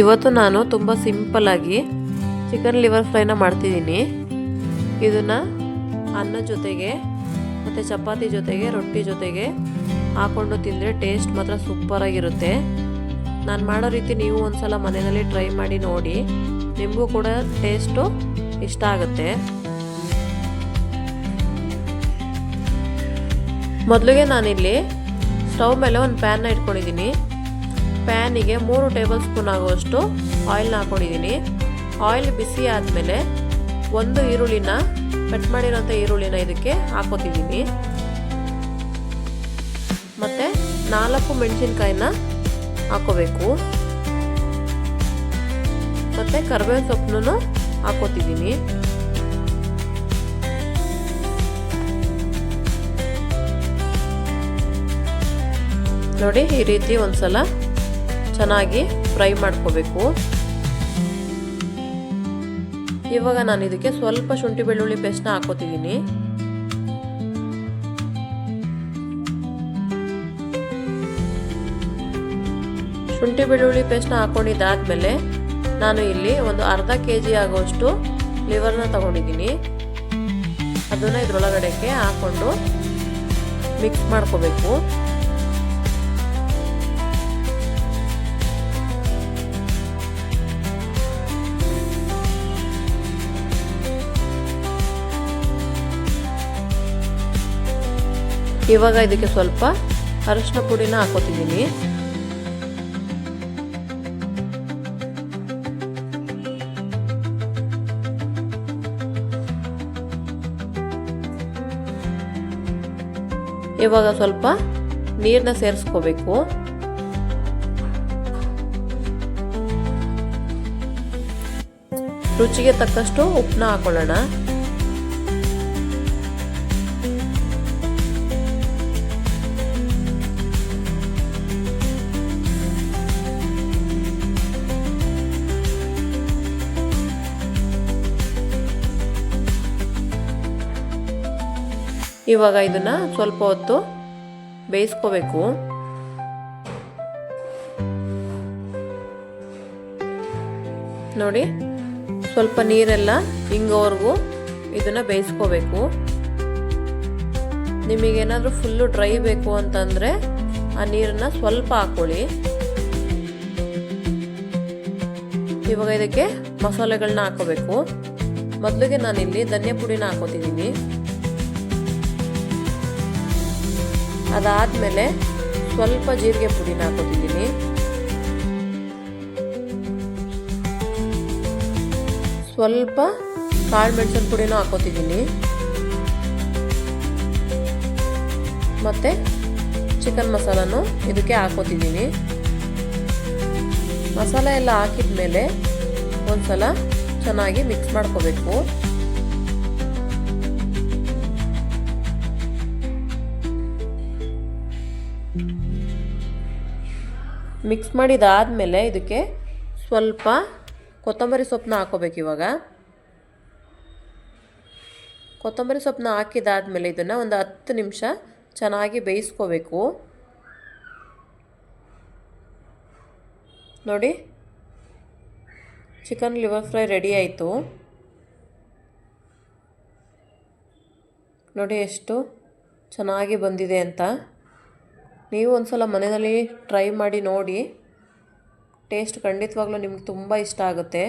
ಇವತ್ತು ನಾನು ತುಂಬ ಸಿಂಪಲ್ಲಾಗಿ ಚಿಕನ್ ಲಿವರ್ ಫ್ರೈನ ಮಾಡ್ತಿದ್ದೀನಿ. ಇದನ್ನು ಅನ್ನ ಜೊತೆಗೆ ಮತ್ತು ಚಪಾತಿ ಜೊತೆಗೆ ರೊಟ್ಟಿ ಜೊತೆಗೆ ಹಾಕ್ಕೊಂಡು ತಿಂದರೆ ಟೇಸ್ಟ್ ಮಾತ್ರ ಸೂಪರಾಗಿರುತ್ತೆ ನಾನು ಮಾಡೋ ರೀತಿ ನೀವು ಒಂದ್ಸಲ ಮನೆಯಲ್ಲಿ ಟ್ರೈ ಮಾಡಿ ನೋಡಿ. ನಿಮಗೂ ಕೂಡ ಟೇಸ್ಟು ಇಷ್ಟ ಆಗುತ್ತೆ. ಮೊದಲಿಗೆ ನಾನಿಲ್ಲಿ ಸ್ಟವ್ ಮೇಲೆ ಒಂದು ಪ್ಯಾನ್ನ ಇಟ್ಕೊಂಡಿದ್ದೀನಿ. ಪ್ಯಾನಿಗೆ ಮೂರು ಟೇಬಲ್ ಸ್ಪೂನ್ ಆಗುವಷ್ಟು ಆಯಿಲ್ನ ಹಾಕೊಂಡಿದ್ದೀನಿ. ಆಯಿಲ್ ಬಿಸಿ ಆದಮೇಲೆ ಒಂದು ಈರುಳ್ಳಿನ ಕಟ್ ಮಾಡಿರೋಂಥ ಈರುಳ್ಳಿನ ಇದಕ್ಕೆ ಹಾಕೋತಿದ್ದೀನಿ ಮತ್ತು ನಾಲ್ಕು ಮೆಣಸಿನ್ಕಾಯಿನ ಹಾಕೋಬೇಕು ಮತ್ತು ಕರಿಬೇವಿನ ಸೊಪ್ಪನ್ನು ಹಾಕೋತಿದ್ದೀನಿ ನೋಡಿ ಈ ರೀತಿ ಒಂದ್ಸಲ ಚೆನ್ನಾಗಿ ಫ್ರೈ ಮಾಡ್ಕೋಬೇಕು. ಇವಾಗ ನಾನು ಇದಕ್ಕೆ ಸ್ವಲ್ಪ ಶುಂಠಿ ಬೆಳ್ಳುಳ್ಳಿ ಪೇಸ್ಟ್ನ ಹಾಕೋತಿದ್ದೀನಿ ಶುಂಠಿ ಬೆಳ್ಳುಳ್ಳಿ ಪೇಸ್ಟ್ನ ಹಾಕೊಂಡಿದ್ದಾದ್ಮೇಲೆ ನಾನು ಇಲ್ಲಿ ಒಂದು ಅರ್ಧ ಕೆ ಜಿ ಆಗುವಷ್ಟು ಲಿವರ್ನ ತಗೊಂಡಿದ್ದೀನಿ. ಅದನ್ನು ಇದ್ರೊಳಗಡೆಗೆ ಹಾಕೊಂಡು ಮಿಕ್ಸ್ ಮಾಡ್ಕೋಬೇಕು. ಇವಾಗ ಇದಕ್ಕೆ ಸ್ವಲ್ಪ ಅರಿಶಿನ ಪುಡಿನ ಹಾಕೋತಿದ್ದೀನಿ. ಇವಾಗ ಸ್ವಲ್ಪ ನೀರನ್ನ ಸೇರಿಸ್ಕೋಬೇಕು. ರುಚಿಗೆ ತಕ್ಕಷ್ಟು ಉಪ್ಪನ್ನ ಹಾಕೊಳ್ಳೋಣ. ಇವಾಗ ಇದನ್ನ ಸ್ವಲ್ಪ ಹೊತ್ತು ಬೇಯಿಸ್ಕೋಬೇಕು. ನೋಡಿ, ಸ್ವಲ್ಪ ನೀರೆಲ್ಲ ಹಿಂಗೋವರೆಗೂ ಇದನ್ನ ಬೇಯಿಸ್ಕೋಬೇಕು. ನಿಮಗೇನಾದರೂ ಫುಲ್ಲು ಡ್ರೈ ಬೇಕು ಅಂತಂದರೆ ಆ ನೀರನ್ನ ಸ್ವಲ್ಪ ಹಾಕ್ಕೊಳ್ಳಿ ಇವಾಗ ಇದಕ್ಕೆ ಮಸಾಲೆಗಳನ್ನ ಹಾಕೋಬೇಕು. ಮೊದಲಿಗೆ ನಾನಿಲ್ಲಿ ಧನಿಯಾ ಪುಡಿನ ಹಾಕೋತಿದ್ದೀನಿ. ಅದಾದಮೇಲೆ ಸ್ವಲ್ಪ ಜೀರಿಗೆ ಪುಡಿನ ಹಾಕೋತಿದ್ದೀನಿ. ಸ್ವಲ್ಪ ಕಾಳು ಮೆಣಸಿನ ಪುಡಿನೂ ಹಾಕೋತಿದ್ದೀನಿ. ಮತ್ತು ಚಿಕನ್ ಮಸಾಲನೂ ಇದಕ್ಕೆ ಹಾಕೋತಿದ್ದೀನಿ. ಮಸಾಲೆ ಎಲ್ಲ ಹಾಕಿದ ಮೇಲೆ ಒಂದ್ಸಲ ಚೆನ್ನಾಗಿ ಮಿಕ್ಸ್ ಮಾಡ್ಕೋಬೇಕು. ಮಿಕ್ಸ್ ಮಾಡಿದಾದಮೇಲೆ ಇದಕ್ಕೆ ಸ್ವಲ್ಪ ಕೊತ್ತಂಬರಿ ಸೊಪ್ಪನ್ನ ಹಾಕೋಬೇಕು ಇವಾಗ. ಕೊತ್ತಂಬರಿ ಸೊಪ್ಪನ್ನ ಹಾಕಿದಾದ್ಮೇಲೆ ಇದನ್ನು ಒಂದು ಹತ್ತು ನಿಮಿಷ ಚೆನ್ನಾಗಿ ಬೇಯಿಸ್ಕೋಬೇಕು. ನೋಡಿ, ಚಿಕನ್ ಲಿವರ್ ಫ್ರೈ ರೆಡಿ ಆಯಿತು. ನೋಡಿ ಎಷ್ಟು ಚೆನ್ನಾಗಿ ಬಂದಿದೆ ಅಂತ. ನೀವು ಒಂದು ಸಲ ಮನೆಯಲ್ಲಿ ಟ್ರೈ ಮಾಡಿ ನೋಡಿ. ಟೇಸ್ಟ್ ಖಂಡಿತವಾಗ್ಲೂ ನಿಮ್ಗೆ ತುಂಬ ಇಷ್ಟ ಆಗುತ್ತೆ.